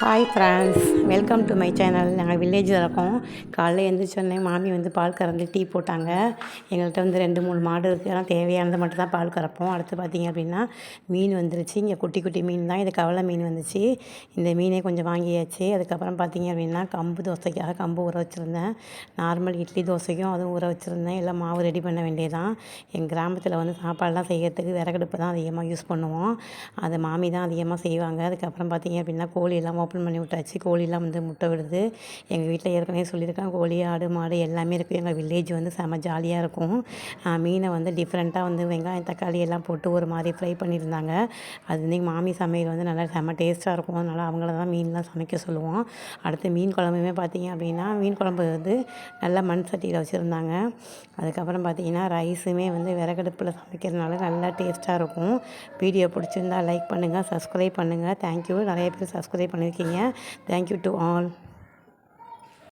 Hi friends welcome to my channel நாங்கள் வில்லேஜில் இருக்கோம். காலையில் எழுந்திரிச்சோடனே மாமி வந்து பால் கறந்து டீ போட்டாங்க. எங்கள்கிட்ட வந்து ரெண்டு மூணு மாடு இருக்குது ஆனால் தேவையானது மட்டும் தான் பால் கறப்போம். அடுத்து பார்த்திங்க அப்படின்னா மீன் வந்துருச்சு. இங்கே குட்டி குட்டி மீன் தான். இது கவலை மீன் வந்துச்சு. இந்த மீனே கொஞ்சம் வாங்கியாச்சு. அதுக்கப்புறம் பார்த்திங்க அப்படின்னா கம்பு தோசைக்காக கம்பு ஊற வச்சுருந்தேன். நார்மல் இட்லி தோசைக்கும் அதுவும் ஊற வச்சுருந்தேன். எல்லாம் மாவு ரெடி பண்ண வேண்டியதான் எங்கள் கிராமத்தில் வந்து சாப்பாடெலாம் செய்கிறதுக்கு விறகடுப்பு தான் அதிகமாக யூஸ் பண்ணுவோம். அது மாமி தான் அதிகமாக செய்வாங்க. அதுக்கப்புறம் பார்த்திங்க அப்படின்னா கோழியெல்லாம் ஓப்பன் பண்ணி விட்டாச்சு. கோழிலாம் வந்து முட்டை விடுது. எங்கள் வீட்டில் ஏற்கனவே சொல்லியிருக்கேன். கோழி ஆடு மாடு எல்லாமே இருக்குது எங்கள் வில்லேஜ் வந்து செம ஜாலியாக இருக்கும். மீனை வந்து டிஃப்ரெண்ட்டாக வந்து வெங்காயம் தக்காளி எல்லாம் போட்டு ஒரு மாதிரி ஃப்ரை பண்ணியிருந்தாங்க. அது வந்து எங்கள் மாமி சமையல் வந்து நல்லா செம டேஸ்ட்டாக இருக்கும். அதனால் அவங்கள தான் மீன்லாம் சமைக்க சொல்லுவோம். அடுத்து மீன் குழம்புமே பார்த்திங்க அப்படின்னா மீன் குழம்பு வந்து நல்லா மண் சட்டியில் வச்சுருந்தாங்க. அதுக்கப்புறம் பார்த்திங்கன்னா ரைஸுமே வந்து விறகடுப்பில் சமைக்கிறதுனால நல்லா டேஸ்ட்டாக இருக்கும். வீடியோ பிடிச்சிருந்தா லைக் பண்ணுங்கள் சப்ஸ்கிரைப் பண்ணுங்கள் தேங்க்யூ நிறைய பேர் சப்ஸ்கிரைப் பண்ணியிருக்கீங்க தேங்க்யூ டு ஆல்